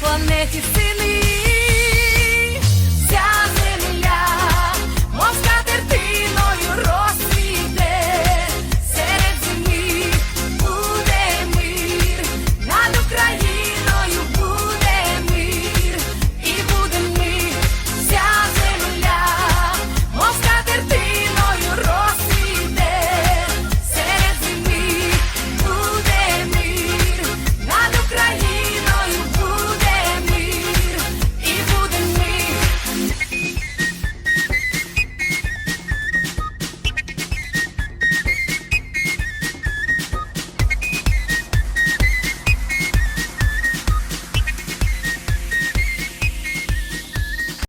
Планеті сини.